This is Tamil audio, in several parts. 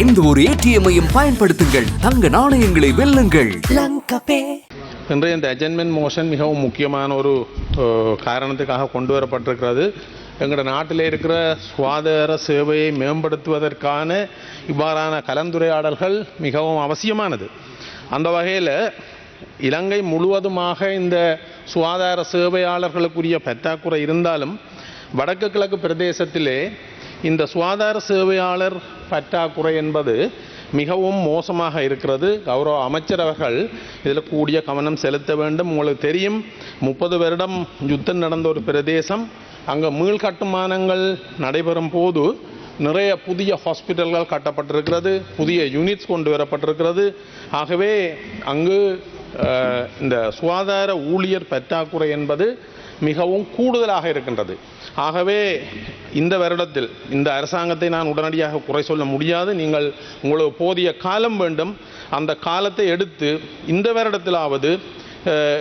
எந்த ஒரு ஏடிஎம்மையும் பயன்படுத்துங்கள். தங்க நாணயங்களை வெல்லுங்கள். இன்றைய இந்த அஜென்மெண்ட் மோஷன் மிகவும் முக்கியமான ஒரு காரணத்துக்காக கொண்டு வரப்பட்டிருக்கிறது. எங்களோட நாட்டில் இருக்கிற சுகாதார சேவையை மேம்படுத்துவதற்கான இவ்வாறான கலந்துரையாடல்கள் மிகவும் அவசியமானது. அந்த வகையில் இலங்கை முழுவதுமாக இந்த சுகாதார சேவையாளர்களுக்குரிய பற்றாக்குறை இருந்தாலும் வடக்கு கிழக்கு பிரதேசத்திலே இந்த சுகாதார சேவையாளர் பற்றாக்குறை என்பது மிகவும் மோசமாக இருக்கிறது. கௌரவ அமைச்சர் அவர்கள் இதில் கூடிய கவனம் செலுத்த வேண்டும். உங்களுக்கு தெரியும் முப்பது வருடம் யுத்தம் நடந்த ஒரு பிரதேசம். அங்கே மீள் கட்டுமானங்கள் நடைபெறும் போது நிறைய புதிய ஹாஸ்பிட்டல்கள் கட்டப்பட்டிருக்கிறது புதிய யூனிட்ஸ் கொண்டு வரப்பட்டிருக்கிறது. ஆகவே அங்கு இந்த சுகாதார ஊழியர் பற்றாக்குறை என்பது மிகவும் கூடுதலாக இருக்கின்றது. ஆகவே இந்த வருடத்தில் இந்த அரசாங்கத்தை நான் உடனடியாக குறை சொல்ல முடியாது. நீங்கள் உங்களுக்கு போதிய காலம் வேண்டும். அந்த காலத்தை எடுத்து இந்த வருடத்திலாவது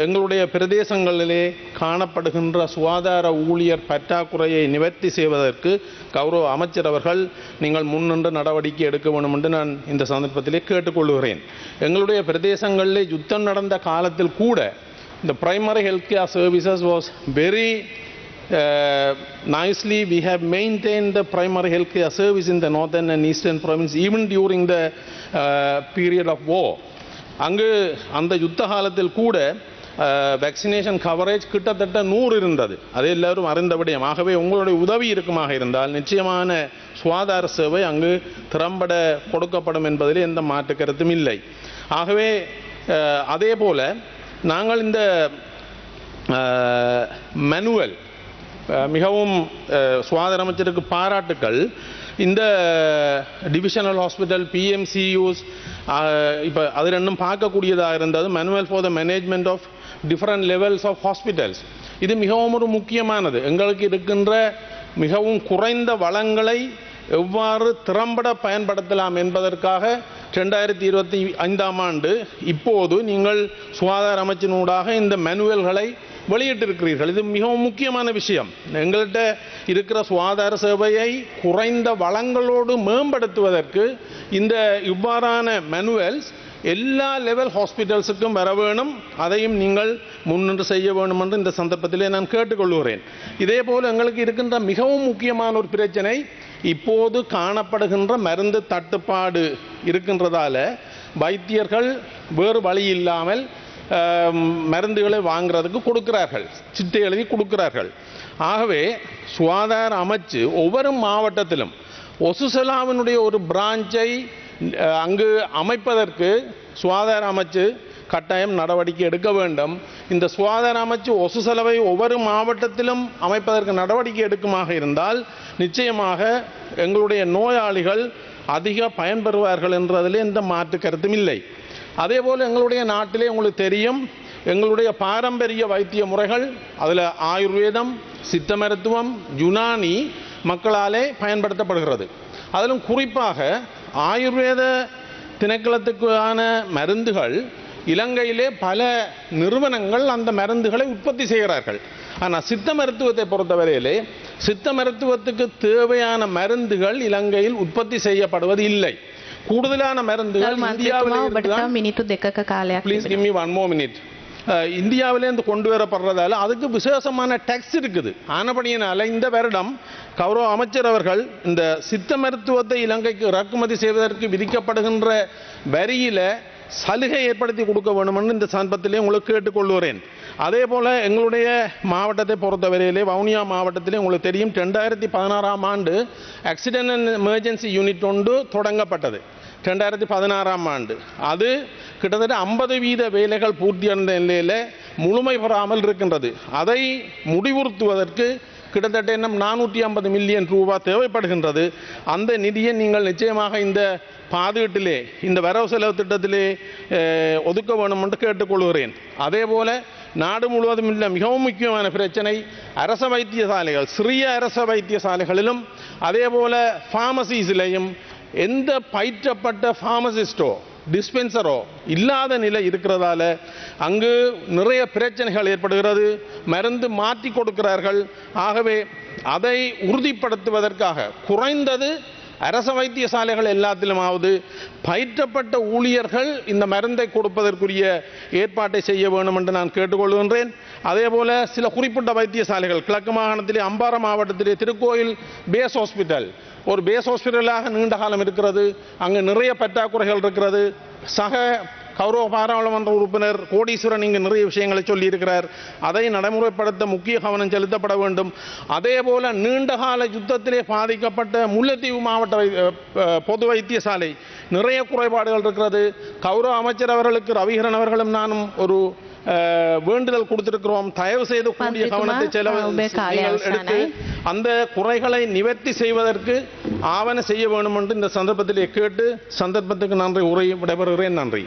எங்களுடைய பிரதேசங்களிலே காணப்படுகின்ற சுகாதார ஊழியர் பற்றாக்குறையை நிவர்த்தி செய்வதற்கு கௌரவ அமைச்சர் அவர்கள் நீங்கள் முன்னின்று நடவடிக்கை எடுக்க வேண்டும் என்று நான் இந்த சந்தர்ப்பத்திலே கேட்டுக்கொள்கிறேன். எங்களுடைய பிரதேசங்களிலே யுத்தம் நடந்த காலத்தில் கூட இந்த primary health care services was very Uh, nicely we have maintained the primary health care service in the northern and eastern province even during the uh, period of war. அங்கு அந்த யுத்த காலத்தில் கூட uh, வேக்சினேஷன் கவரேஜ் கிட்டத்தட்ட நூறு இருந்தது. அது எல்லாரும் அறிந்த விடயம். ஆகவே உங்களுடைய உதவி இருக்குமாக இருந்தால் நிச்சயமான சுகாதார சேவை அங்கு திறம்பட கொடுக்கப்படும் என்பதில் எந்த மாற்று கருத்தும் இல்லை. ஆகவே uh, அதே போல் நாங்கள் இந்த மேனுவல் மிகவும் சுகாதார அமைச்சருக்கு பாராட்டுக்கள். இந்த டிவிஷனல் ஹாஸ்பிட்டல் பிஎம்சியூஸ் இப்போ அது ரெண்டும் பார்க்கக்கூடியதாக இருந்தது. Manual for the management of different levels of hospitals இது மிகவும் ஒரு முக்கியமானது. எங்களுக்கு இருக்கின்ற மிகவும் குறைந்த வளங்களை எவ்வாறு திறம்பட பயன்படுத்தலாம் என்பதற்காக ரெண்டாயிரத்தி இருபத்தி ஐந்தாம் ஆண்டு இப்போது நீங்கள் சுகாதார அமைச்சினூடாக இந்த மேனுவல்களை வெளியிட்டிருக்கிறீர்கள். இது மிகவும் முக்கியமான விஷயம். எங்கள்கிட்ட இருக்கிற சுகாதார சேவையை குறைந்த வளங்களோடு மேம்படுத்துவதற்கு இந்த இவ்வாறான மேனுவல்ஸ் எல்லா லெவல் ஹாஸ்பிட்டல்ஸுக்கும் வர வேணும். அதையும் நீங்கள் முன்னின்று செய்ய வேண்டும் என்று இந்த சந்தர்ப்பத்திலே நான் கேட்டுக்கொள்கிறேன். இதே போல் எங்களுக்கு இருக்கின்ற மிகவும் முக்கியமான ஒரு பிரச்சனை இப்போது காணப்படுகின்ற மருந்து தட்டுப்பாடு இருக்கின்றதால வைத்தியர்கள் வேறு வழி இல்லாமல் மருந்துகளை வாங்குறதுக்கு கொடுக்கிறார்கள். சிட்டை எழுதி கொடுக்கிறார்கள். ஆகவே சுகாதார அமைச்சு ஒவ்வொரு மாவட்டத்திலும் ஒசுசலாவினுடைய ஒரு பிரான்ச்சை அங்கு அமைப்பதற்கு சுகாதார அமைச்சு கட்டாயம் நடவடிக்கை எடுக்க வேண்டும். இந்த சுகாதார அமைச்சு ஒசு செலவை ஒவ்வொரு மாவட்டத்திலும் அமைப்பதற்கு நடவடிக்கை எடுக்குமாக இருந்தால் நிச்சயமாக எங்களுடைய நோயாளிகள் அதிக பயன்பெறுவார்கள் என்றதில் எந்த மாற்று கருத்தும் இல்லை. அதே போல் எங்களுடைய நாட்டிலே உங்களுக்கு தெரியும் எங்களுடைய பாரம்பரிய வைத்திய முறைகள் அதில் ஆயுர்வேதம் சித்த மருத்துவம் யுனானி மக்களாலே பயன்படுத்தப்படுகிறது. அதிலும் குறிப்பாக ஆயுர்வேத திணைக்களத்துக்கான மருந்துகள் இலங்கையிலே பல நிறுவனங்கள் அந்த மருந்துகளை உற்பத்தி செய்கிறார்கள். ஆனால் சித்த மருத்துவத்தை பொறுத்தவரையிலே சித்த மருத்துவத்துக்கு தேவையான மருந்துகள் இலங்கையில் உற்பத்தி செய்யப்படுவது இல்லை കൂടുതലാണ് മരുന്നുകൾ ഇന്ത്യാവിലെ please give me one more minute இந்தியாவிலேருந்து கொண்டு வரப்படுறதால அதுக்கு விசேஷமான டேக்ஸ் இருக்குது ஆனபடியினால் இந்த வருடம் கௌரவ அமைச்சர் அவர்கள் இந்த சித்த மருத்துவத்தை இலங்கைக்கு இறக்குமதி செய்வதற்கு விதிக்கப்படுகின்ற வரியில சலுகை ஏற்படுத்தி கொடுக்க வேண்டுமென்று இந்த சந்தர்ப்பத்திலே உங்களுக்கு கேட்டுக்கொள்கிறேன் அதே போல் எங்களுடைய மாவட்டத்தை பொறுத்தவரையிலே வவுனியா மாவட்டத்திலே உங்களுக்கு தெரியும் ரெண்டாயிரத்தி பதினாறாம் ஆண்டு ஆக்சிடென்ட் அண்ட் எமர்ஜென்சி யூனிட் ஒன்று தொடங்கப்பட்டது ரெண்டாயிரத்தி பதினாறாம் ஆண்டு அது கிட்டத்தட்ட ஐம்பது வீத வேலைகள் பூர்த்தியடைந்த நிலையில் முழுமை பெறாமல் இருக்கின்றது அதை முடிவுறுத்துவதற்கு கிட்டத்தட்ட இன்னும் நானூற்றி ஐம்பது மில்லியன் ரூபாய் தேவைப்படுகின்றது அந்த நிதியை நீங்கள் நிச்சயமாக இந்த பாதுகாட்டிலே இந்த வரவு செலவு திட்டத்திலே ஒதுக்க வேணும் என்று கேட்டுக்கொள்கிறேன் அதே போல நாடு முழுவதும் உள்ள மிகவும் முக்கியமான பிரச்சனை அரச வைத்தியசாலைகள் சிறிய அரச வைத்தியசாலைகளிலும் அதே போல ஃபார்மசிஸிலையும் எந்த பயிற்றப்பட்ட ஃபார்மசிஸ்டோ டிஸ்பென்சரோ இல்லாத நிலை இருக்கிறதால அங்கு நிறைய பிரச்சனைகள் ஏற்படுகிறது. மருந்து மாற்றி கொடுக்கிறார்கள். ஆகவே அதை உறுதிப்படுத்துவதற்காக குறைந்தது அரச வைத்தியசாலைகள் எல்லாத்திலுமாவது பயிற்றப்பட்ட ஊழியர்கள் இந்த மருந்தை கொடுப்பதற்குரிய ஏற்பாட்டை செய்ய வேண்டும் என்று நான் கேட்டுக்கொள்கின்றேன். அதே போல சில குறிப்பிட்ட வைத்தியசாலைகள் கிழக்கு மாகாணத்திலே அம்பாறை மாவட்டத்திலே திருக்கோயில் பேஸ் ஹாஸ்பிட்டல். ஒரு பேஸ் ஹாஸ்பிட்டலாக நீண்ட காலம் இருக்கிறது. அங்கு நிறைய பற்றாக்குறைகள் இருக்கிறது. சக கௌரவ பாராளுமன்ற உறுப்பினர் கோடீஸ்வரன் இங்கு நிறைய விஷயங்களை சொல்லியிருக்கிறார். அதை நடைமுறைப்படுத்த முக்கிய கவனம் செலுத்தப்பட வேண்டும். அதே போல நீண்டகால யுத்தத்திலே பாதிக்கப்பட்ட முல்லைத்தீவு மாவட்ட பொது வைத்தியசாலை நிறைய குறைபாடுகள் இருக்கிறது. கௌரவ அமைச்சர் அவர்களுக்கு ரவிகரன் அவர்களும் நானும் ஒரு வேண்டுதல் கொடுத்திருக்கிறோம். தயவு செய்து கூடிய கவனத்தை செலவு எடுத்து. அந்த குறைகளை நிவர்த்தி செய்வதற்கு ஆவண செய்ய வேண்டும் என்று இந்த சந்தர்ப்பத்திலே கேட்டு சந்தர்ப்பத்துக்கு நன்றி உரை விடைபெறுகிறேன். நன்றி.